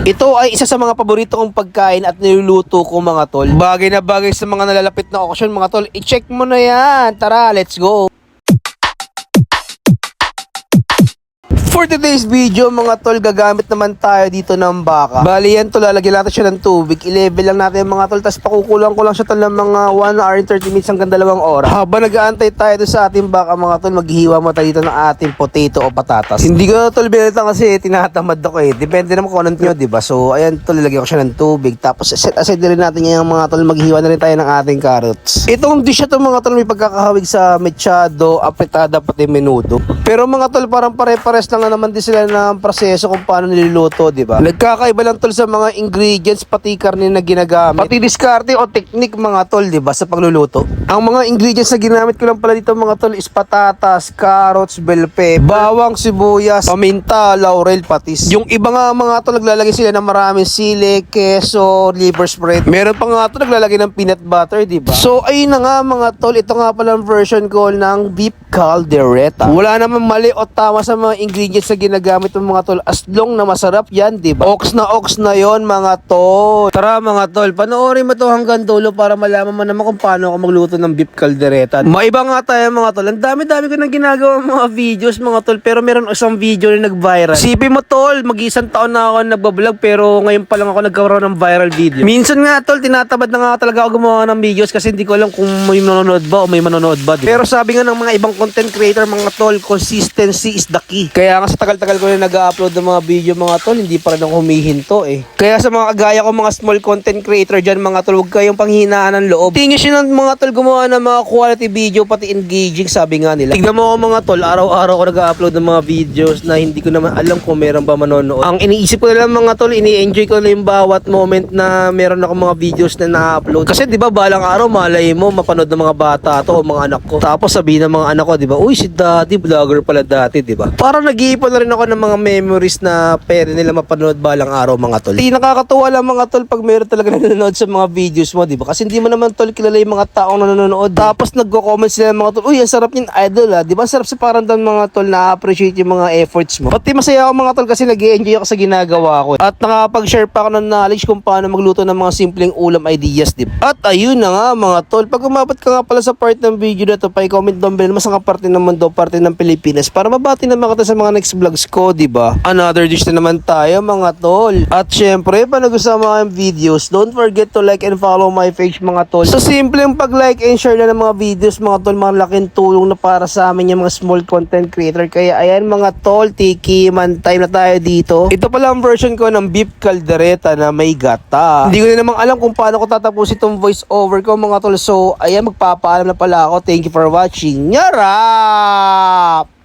Ito ay isa sa mga paborito kong pagkain at niluluto ko mga tol. Bagay na bagay sa mga nalalapit na okasyon mga tol. I-check mo na yan. Tara, let's go. For today's video mga tol, gagamit naman tayo dito ng baka. Bali yan tol, lalagyan natin siya ng tubig. I-level lang natin mga tol, tapos pakukulang ko lang siya tol ng mga 1 hour and 30 minutes hanggang dalawang oras. Habang nag-aantay tayo doon sa ating baka mga tol, maghihiwa mo tayo dito ng ating potato o patatas. Hindi ko tol binalitan kasi tinatamad ako eh. Depende naman kung anong di ba? So ayan tol, lalagyan ko siya ng tubig. Tapos set aside na rin natin yung mga tol, maghihiwa na rin tayo ng ating carrots. Itong dish na to mga tol, may pagkakahawig sa mechado, apretada, pati menudo. Pero mga tol, parang pare-pares lang na naman din sila ng proseso kung paano niluluto, di ba? Nagkakaiba lang tol sa mga ingredients, pati karne na ginagamit. Pati diskarte o technique mga tol, di ba, sa pagluluto. Ang mga ingredients na ginamit ko lang pala dito mga tol is patatas, carrots, bell pepper, bawang, sibuyas, paminta, laurel, patis. Yung iba nga mga tol, naglalagay sila ng maraming sili, keso, liver spread. Meron pa nga tol, naglalagay ng peanut butter, di ba? So, ayun na nga mga tol, ito nga pala ang version ko ng beef caldereta. Wala namang mali o tama sa mga ingredients na ginagamit ng mga tol as long na masarap yan, di ba? Ox na ox na yon mga tol. Tara mga tol, panoorin mo to hanggang dulo para malaman mo naman kung paano ako magluto ng beef caldereta. Maiba nga tayo mga tol. Ang dami-dami ko nang ginagawa mga videos mga tol pero meron isang video na nag-viral. Sipin mo tol, mag-isang taon na ako nagbablog pero ngayon pa lang ako nagkaroon ng viral video. Minsan nga tol, tinatabad na nga talaga ako gumawa ng videos kasi hindi ko alam kung may manonood ba o may manonood ba. di ba? Pero sabi nga ng mga ibang content creator mga tol, consistency is the key. Kaya nga sa tagal-tagal ko na nag-upload ng mga video mga tol, hindi pa rin ako humihinto eh. Kaya sa mga kagaya ko mga small content creator dyan mga tol, huwag kayong panghinaan ng loob. Tingin nyo ng mga tol gumawa ng mga quality video pati engaging sabi nga nila. Tignan mo mga tol, araw-araw ko nag-upload ng mga videos na hindi ko naman alam kung meron ba manonood. Ang iniisip ko na lang mga tol, ini-enjoy ko na yung bawat moment na meron ako mga videos na na-upload. Kasi di ba balang araw malay mo mapanood ng mga bata to o mga anak ko. Tapos sabihin ng mga anak ko, di ba, uy si daddy vlogger pala dati, di ba? Parang nag-iipon na rin ako ng mga memories na pwede nila mapanood balang araw mga tol. Di nakakatuwa lang mga tol pag meron talaga nanonood sa mga videos mo, di ba? Kasi hindi mo naman tol kilala yung mga taong nanonood. Tapos nagko-comment sila mga tol, uy, ang sarap yung idol ah. Di ba? Sarap sa parang doon mga tol na appreciate yung mga efforts mo. Pati masaya ako mga tol kasi nag enjoy ako sa ginagawa ko. At nakapag-share pa ako ng knowledge kung paano magluto ng mga simpleng ulam ideas, di ba? At ayun na nga mga tol, pag umabot ka nga pala sa part ng video na to, pa-comment down below, mas parte ng mundo, parte ng Pilipinas, para mabati naman kita sa mga next vlogs ko, di ba? Another dish na naman tayo mga tol. At syempre, pa nagustuhan mo ang videos, don't forget to like and follow my page mga tol. Sa simpleng pag-like and share na ng mga videos mga tol, mga laking tulong na para sa amin yung mga small content creator. Kaya ayan mga tol, tiki man time na tayo dito. Ito pala ang version ko ng beef caldereta na may gata. Hindi ko na namang alam kung paano ko tatapusin itong voice over ko mga tol. So, ayan, magpapaalam na pala ako. Thank you for watching. 정답!